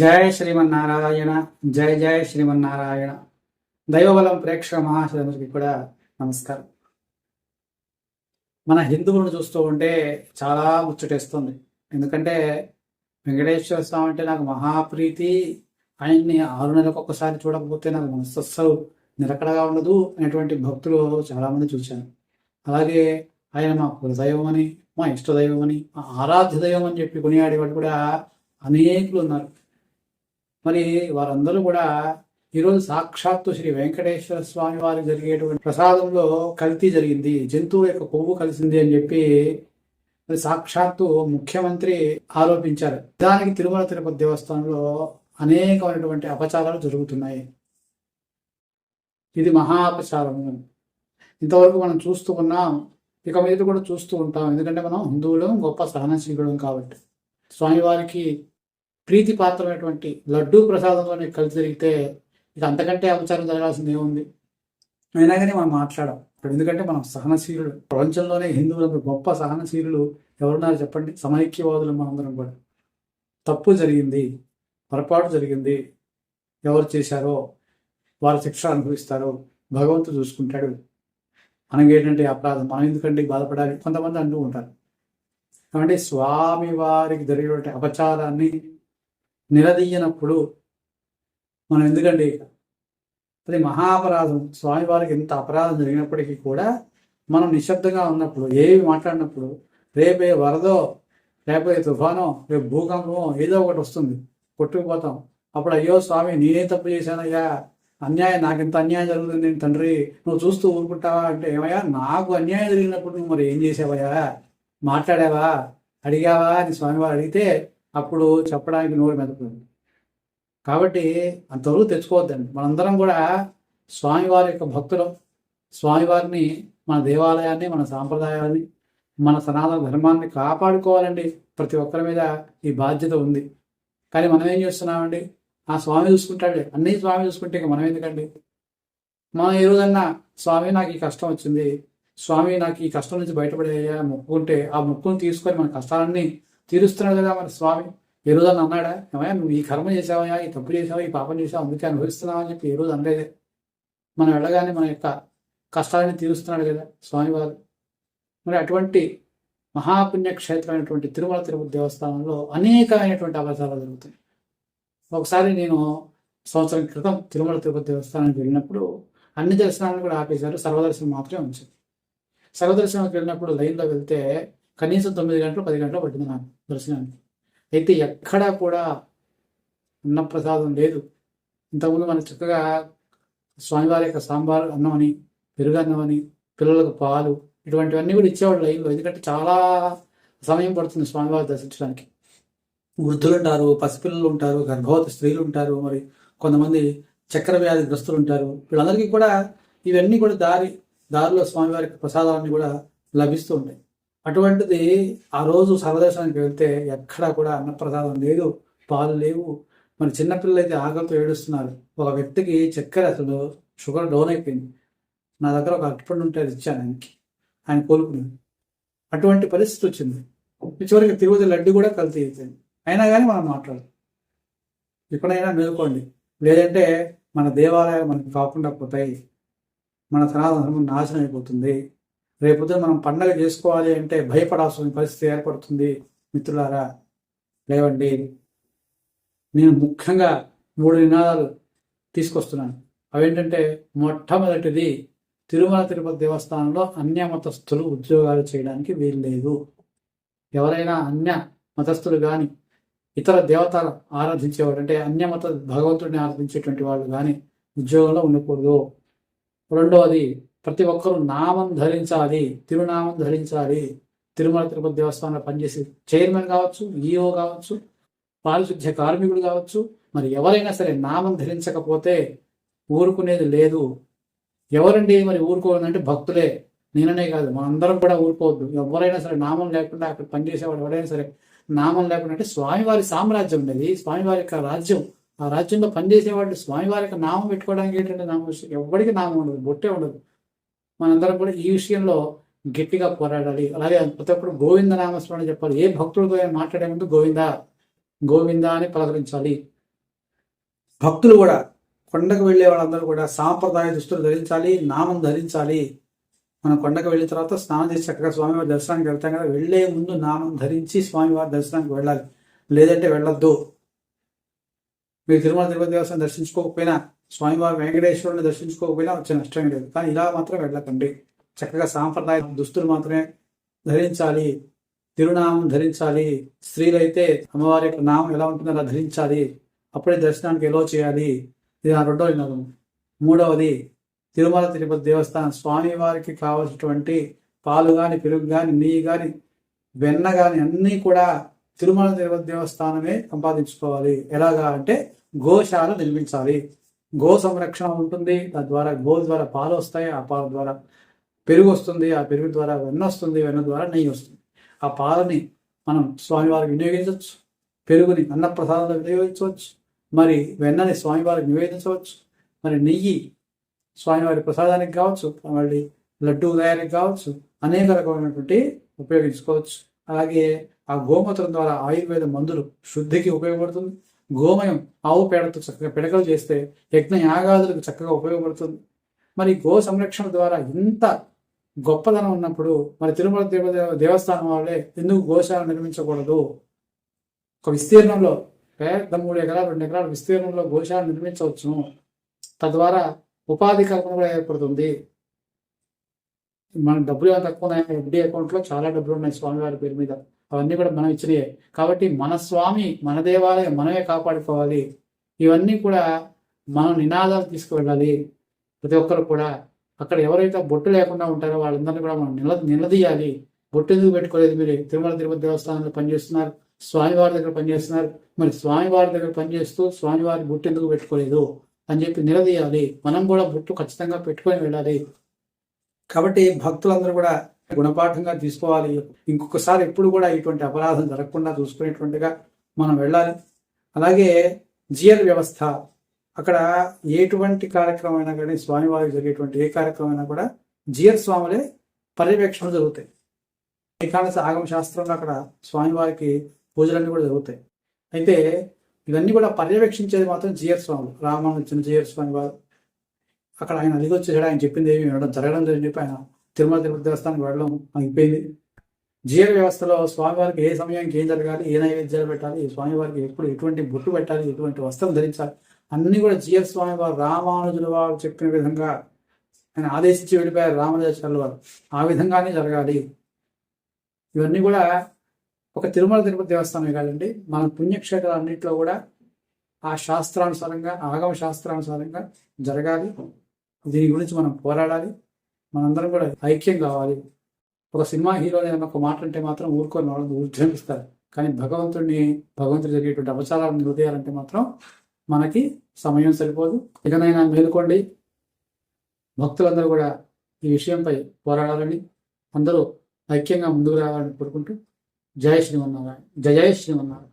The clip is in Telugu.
జయ శ్రీమన్నారాయణ జయ జయ శ్రీమన్నారాయణ. దైవబలం ప్రేక్షక మహాశులందరికీ కూడా నమస్కారం. మన హిందువులను చూస్తూ ఉంటే చాలా ముచ్చటేస్తుంది. ఎందుకంటే వెంకటేశ్వర స్వామి అంటే నాకు మహాప్రీతి. ఆయన్ని ఆరు నెలలకు ఒక్కసారి చూడకపోతే నాకు మనసు అస్సలు నిలకడగా ఉండదు అనేటువంటి భక్తులు చాలామంది చూశాను అలాగే ఆయన మా కులదైవం అని మా ఇష్టదైవం అని మా ఆరాధ్య దైవం అని చెప్పి కొనియాడేవాడు కూడా అనేకులు ఉన్నారు. మరి వారందరూ కూడా ఈరోజు సాక్షాత్తు శ్రీ వెంకటేశ్వర స్వామి వారికి జరిగేటువంటి ప్రసాదంలో కల్తీ జరిగింది జంతువు యొక్క కొవ్వు కలిసింది అని చెప్పి మరి సాక్షాత్తు ముఖ్యమంత్రి ఆరోపించారు. దానికి తిరుమల తిరుపతి దేవస్థానంలో అనేకమైనటువంటి అపచారాలు జరుగుతున్నాయి. ఇది మహా అపచారము ఇంతవరకు మనం చూస్తూ ఉన్నాం. ఇక మీద కూడా చూస్తూ ఉంటాం. ఎందుకంటే మనం హిందువులం గొప్ప సహనశీలుడం కాబట్టి. స్వామివారికి ప్రీతి పాత్రమైనటువంటి లడ్డూ ప్రసాదంలోనే కలిసి జరిగితే ఇది అంతకంటే అపచారం జరగాల్సింది ఏముంది? అయినా కానీ మనం మాట్లాడాం. ఇప్పుడు ఎందుకంటే మనం సహనశీలుడు. ప్రపంచంలోనే హిందువులకు గొప్ప సహనశీలులు ఎవరున్నారు చెప్పండి? సమైక్యవాదులు మనందరం కూడా. తప్పు జరిగింది పొరపాటు జరిగింది. ఎవరు చేశారో వారు శిక్ష అనుభవిస్తారో భగవంతుడు చూసుకుంటాడు. మనకేంటంటే అపరాధం? మనం ఎందుకంటే బాధపడాలి? కొంతమంది అంటూ ఉంటారు. కాబట్టి స్వామి వారికి జరిగినటువంటి అపచారాన్ని నిలదీయనప్పుడు మనం ఎందుకండి? అది మహాపరాధం. స్వామివారికి ఎంత అపరాధం జరిగినప్పటికీ కూడా మనం నిశ్శబ్దంగా ఉన్నప్పుడు ఏవి మాట్లాడినప్పుడు రేపే వరదో లేకపోతే తుఫానో రేపు భూకంపమో ఏదో ఒకటి వస్తుంది కొట్టుకుపోతాం. అప్పుడు అయ్యో స్వామి నేనే తప్పు చేశానయ్యా? అన్యాయం నాకెంత అన్యాయం జరుగుతుంది నేను తండ్రి నువ్వు చూస్తూ ఊరుకుంటావా అంటే ఏమయ్యా నాకు అన్యాయం జరిగినప్పుడు నువ్వు మరి ఏం చేసావయ్యా? మాట్లాడావా? అడిగావా? అని స్వామివారు అడిగితే అప్పుడు చెప్పడానికి నోరు మెదపుతుంది కాబట్టి అంతవరకు తెచ్చుకోవద్దండి. మనందరం కూడా స్వామివారి యొక్క భక్తులం. స్వామివారిని మన దేవాలయాన్ని మన సాంప్రదాయాన్ని మన సనాతన ధర్మాన్ని కాపాడుకోవాలండి. ప్రతి ఒక్కరి మీద ఈ బాధ్యత ఉంది. కానీ మనం ఏం చేస్తున్నామండి? ఆ స్వామి చూసుకుంటాడే. అన్నీ స్వామి చూసుకుంటే ఇక మనం ఎందుకండి? మనం ఏ రోజన్నా స్వామి నాకు ఈ కష్టం వచ్చింది. స్వామి నాకు ఈ కష్టం నుంచి బయటపడేయా మొక్కుకుంటే ఆ మొక్కును తీసుకొని మన కష్టాలన్నీ తీరుస్తున్నాడు కదా మన స్వామి. ఏ రోజు అని అన్నాడా ఏమయ్యా నువ్వు ఈ కర్మ చేసావయ్యా ఈ తప్పు చేసావా ఈ పాపం చేసావు అందుకే అనుభవిస్తున్నావు? అని చెప్పి ఏ రోజు అనలేదే. మనం వెళ్ళగానే మన యొక్క కష్టాలని తీరుస్తున్నాడు కదా స్వామివారు. మరి అటువంటి మహాపుణ్యక్షేత్రమైనటువంటి తిరుమల తిరుపతి దేవస్థానంలో అనేకమైనటువంటి అవసరాలు జరుగుతాయి. ఒకసారి నేను సంవత్సరం క్రితం తిరుమల తిరుపతి దేవస్థానానికి వెళ్ళినప్పుడు అన్ని దర్శనాలను కూడా ఆపేశారు. సర్వదర్శనం మాత్రమే ఉంచింది. సర్వదర్శనానికి వెళ్ళినప్పుడు లైన్లో వెళ్తే కనీసం తొమ్మిది గంటలు పది గంటలు పట్టింది నాకు దర్శనానికి. అయితే ఎక్కడా కూడా అన్నప్రసాదం లేదు. ఇంతకుముందు మనకు చక్కగా స్వామివారి యొక్క సాంబార్ అన్నం అని పెరుగు అన్నం అని పిల్లలకు పాలు ఇటువంటివన్నీ కూడా ఇచ్చేవాడు లైన్లో. ఎందుకంటే చాలా సమయం పడుతుంది స్వామివారి దర్శించడానికి. వృద్ధులు ఉంటారు పసిపిల్లలు ఉంటారు గర్భవతి స్త్రీలు ఉంటారు మరి కొంతమంది చక్కెర వ్యాధి గ్రస్తులు ఉంటారు. వీళ్ళందరికీ కూడా ఇవన్నీ కూడా దారి దారిలో స్వామివారి ప్రసాదాలన్నీ కూడా లభిస్తూ ఉంటాయి. అటువంటిది ఆ రోజు సర్వదేశానికి వెళ్తే ఎక్కడా కూడా అన్నప్రసాదం లేదు పాలు లేవు. మన చిన్నపిల్లలు అయితే ఆకలితో ఏడుస్తున్నారు. ఒక వ్యక్తికి చక్కెర అసలు షుగర్ డౌన్ అయిపోయింది. నా దగ్గర ఒక అరటిపండు ఉంటే అది ఇచ్చాను ఆయనకి. ఆయన కోలుకున్నాడు అటువంటి పరిస్థితి వచ్చింది. చివరికి తిరుపతి లడ్డు కూడా కల్తీ అయిపోయింది. అయినా కానీ మనం మాట్లాడదు. ఎప్పుడైనా మేలుకోండి. లేదంటే మన దేవాలయాలు మనకి కాకుండా పోతాయి. మన సనాతన ధర్మం నాశనం అయిపోతుంది. రేపొద్దు మనం పండగ చేసుకోవాలి అంటే భయపడాల్సిన పరిస్థితి ఏర్పడుతుంది. మిత్రులారా లేవండి. నేను ముఖ్యంగా మూడు నినాదాలు తీసుకొస్తున్నాను. అవేంటంటే మొట్టమొదటిది తిరుమల తిరుపతి దేవస్థానంలో అన్య మతస్థులు ఉద్యోగాలు చేయడానికి వీలు లేదు ఎవరైనా అన్య మతస్థులు కానీ ఇతర దేవతలు ఆరాధించేవాడు అంటే అన్య మత భగవంతుడిని ఆరాధించేటువంటి వాళ్ళు కానీ ఉద్యోగంలో ఉండకూడదు. రెండవది ప్రతి ఒక్కరూ నామం ధరించాలి తిరునామం ధరించాలి. తిరుమల తిరుపతి దేవస్థానంలో పనిచేసే చైర్మన్ కావచ్చు ఈఓ కావచ్చు పారిశుద్ధ్య కార్మికుడు కావచ్చు మరి ఎవరైనా సరే నామం ధరించకపోతే ఊరుకునేది లేదు. ఎవరండి మరి ఊరుకోవాలంటే భక్తులే. నేననే కాదు మనందరం కూడా ఊరుకోవద్దు. ఎవరైనా సరే నామం లేకుండా అక్కడ పనిచేసేవాడు ఎవరైనా సరే నామం లేకుండా అంటే స్వామివారి సామ్రాజ్యం ఉండేది. స్వామివారి యొక్క రాజ్యం. ఆ రాజ్యంలో పనిచేసేవాళ్ళు స్వామివారి యొక్క నామం పెట్టుకోవడానికి ఏంటంటే నామం ఎవరికి నామం ఉండదు బొట్టే ఉండదు. మనందరం కూడా ఈ విషయంలో గట్టిగా పోరాడాలి. అలాగే ప్రతిప్పుడు గోవింద నామస్మరణ చెప్పాలి. ఏ భక్తులతో మాట్లాడే ముందు గోవింద గోవింద అని పలకరించాలి. భక్తులు కూడా కొండకు వెళ్ళే వాళ్ళందరూ కూడా సాంప్రదాయ దుస్తులు ధరించాలి నామం ధరించాలి. మనం కొండకు వెళ్ళిన తర్వాత స్నానం చేసి చక్కగా స్వామివారి దర్శనానికి వెళ్తాం కదా వెళ్ళే ముందు నామం ధరించి స్వామివారి దర్శనానికి వెళ్ళాలి. లేదంటే వెళ్ళొద్దు. మీరు తిరుమల తిరుపతి దేవస్థానం దర్శించుకోకపోయినా స్వామివారి వెంకటేశ్వరుని దర్శించుకోకపోయినా వచ్చే నష్టం లేదు. కానీ ఇలా మాత్రం వెళ్ళకండి. చక్కగా సాంప్రదాయ దుస్తులు మాత్రమే ధరించాలి. తిరునామం ధరించాలి. స్త్రీలైతే అమ్మవారి యొక్క నామం ఎలా ఉంటుందో అలా ధరించాలి. అప్పుడే దర్శనానికి ఎలా చేయాలి? ఇది నా రెండో వినోదం. మూడవది తిరుమల తిరుపతి దేవస్థానం స్వామివారికి కావలసినటువంటి పాలు కానీ పెరుగు కానీ నెయ్యి కానీ వెన్న కానీ అన్నీ కూడా తిరుమల తిరుపతి దేవస్థానమే సంపాదించుకోవాలి. ఎలాగా అంటే గోశాల నిర్మించాలి. గో సంరక్షణ ఉంటుంది. తద్వారా గో ద్వారా పాలు వస్తాయి. ఆ పాల ద్వారా పెరుగు వస్తుంది. ఆ పెరుగు ద్వారా వెన్న వస్తుంది. వెన్న ద్వారా నెయ్యి వస్తుంది. ఆ పాలని మనం స్వామివారికి వినియోగించవచ్చు. పెరుగుని అన్నప్రసాదంలో వినియోగించవచ్చు. మరి వెన్నని స్వామివారికి నివేదించవచ్చు. మరి నెయ్యి స్వామివారి ప్రసాదానికి కావచ్చు. మళ్ళీ లడ్డూ తయారీకి కావచ్చు. అనేక రకమైనటువంటి ఉపయోగించుకోవచ్చు. అలాగే ఆ గోమూత్రం ద్వారా ఆయుర్వేద మందులు శుద్ధికి ఉపయోగపడుతుంది. గోమయం ఆవు పేడతో చక్కగా పిడకలు చేస్తే యజ్ఞ యాగాదులకు చక్కగా ఉపయోగపడుతుంది. మరి గో సంరక్షణ ద్వారా ఇంత గొప్పదనం ఉన్నప్పుడు మరి తిరుమల దేవదేవ దేవస్థానం వాళ్ళే ఎందుకు గోశాల నిర్మించకూడదు? ఒక విస్తీర్ణంలో పెద్ద మూడు ఎకరాలు రెండు ఎకరాల విస్తీర్ణంలో గోశాల నిర్మించవచ్చును తద్వారా ఉపాధి కల్పన కూడా ఏర్పడుతుంది. మన డబ్బులు ఏమైనా తక్కువ ఉన్నాయి? ఎఫ్డి అకౌంట్లో చాలా డబ్బులు ఉన్నాయి స్వామివారి పేరు మీద. అవన్నీ కూడా మనం ఇచ్చినాయే. కాబట్టి మన స్వామి మన దేవాలయం మనమే కాపాడుకోవాలి. ఇవన్నీ కూడా మనం నినాదాలు తీసుకువెళ్ళాలి. ప్రతి ఒక్కరు కూడా అక్కడ ఎవరైతే బొట్టు లేకుండా ఉంటారో వాళ్ళందరినీ కూడా మనం నిల నిలదీయాలి. బొట్టు ఎందుకు పెట్టుకోలేదు మీరు? తిరుమల తిరుపతి దేవస్థానంలో పనిచేస్తున్నారు. స్వామివారి దగ్గర పనిచేస్తున్నారు. మరి స్వామివారి దగ్గర పనిచేస్తూ స్వామివారి బొట్టు ఎందుకు పెట్టుకోలేదు? అని చెప్పి నిలదీయాలి. మనం కూడా బొట్టు ఖచ్చితంగా పెట్టుకొని వెళ్ళాలి. కాబట్టి భక్తులందరూ కూడా గుణపాఠంగా తీసుకోవాలి. ఇంకొకసారి ఎప్పుడు కూడా ఇటువంటి అపరాధం జరగకుండా చూసుకునేటువంటిగా మనం వెళ్ళాలి. అలాగే జియర్ వ్యవస్థ అక్కడ ఎటువంటి కార్యక్రమం అయినా కానీ స్వామివారికి జరిగేటువంటి ఏ కార్యక్రమం అయినా కూడా జియర్ స్వాములే పర్యవేక్షణ జరుగుతాయి. ఏకాదశ ఆగమ శాస్త్రంలో అక్కడ స్వామివారికి పూజలన్నీ కూడా జరుగుతాయి. అయితే ఇవన్నీ కూడా పర్యవేక్షించేది మాత్రం జియర్ స్వాములు. రామానుజన్ జియర్ స్వామి వారు అక్కడ ఆయన అదిగొచ్చేసాడు ఆయన చెప్పింది ఏమి వినడం జరగడం జరిగింది చెప్పి ఆయన తిరుమల తిరుపతి దేవస్థానానికి వెళ్ళడం అయిపోయింది. జీవ వ్యవస్థలో స్వామివారికి ఏ సమయానికి ఏం జరగాలి ఏ నైవేద్యాలు పెట్టాలి స్వామివారికి ఎప్పుడు ఎటువంటి బొట్టు పెట్టాలి ఎటువంటి వస్త్రం ధరించాలి అన్ని కూడా జీఎస్ స్వామి వారు రామానుజుల వారు చెప్పిన విధంగా ఆయన ఆదేశించి వెళ్ళిపోయారు రామానుజాచార్యుల వారు. ఆ విధంగానే జరగాలి. ఇవన్నీ కూడా ఒక తిరుమల తిరుపతి దేవస్థానమే కాదండి మన పుణ్యక్షేత్రాలన్నింటిలో కూడా ఆ శాస్త్రానుసారంగా ఆగమ శాస్త్రానుసారంగా జరగాలి. దీని గురించి మనం పోరాడాలి. మనందరం కూడా ఐక్యం కావాలి. ఒక సినిమా హీరో ఏదైనా ఒక మాట అంటే మాత్రం ఊరుకొని వాళ్ళు ఉద్యమిస్తారు కానీ భగవంతుడిని భగవంతుడు జరిగేటువంటి అవసరాలను హృదయాలంటే మాత్రం మనకి సమయం సరిపోదు. ఇకనైనా మేలుకోండి. భక్తులందరూ కూడా ఈ విషయంపై పోరాడాలని అందరూ ఐక్యంగా ముందుకు రావాలని కోరుకుంటూ జయ శ్రీమన్నారాయణ. జయ శ్రీమన్నారాయణ.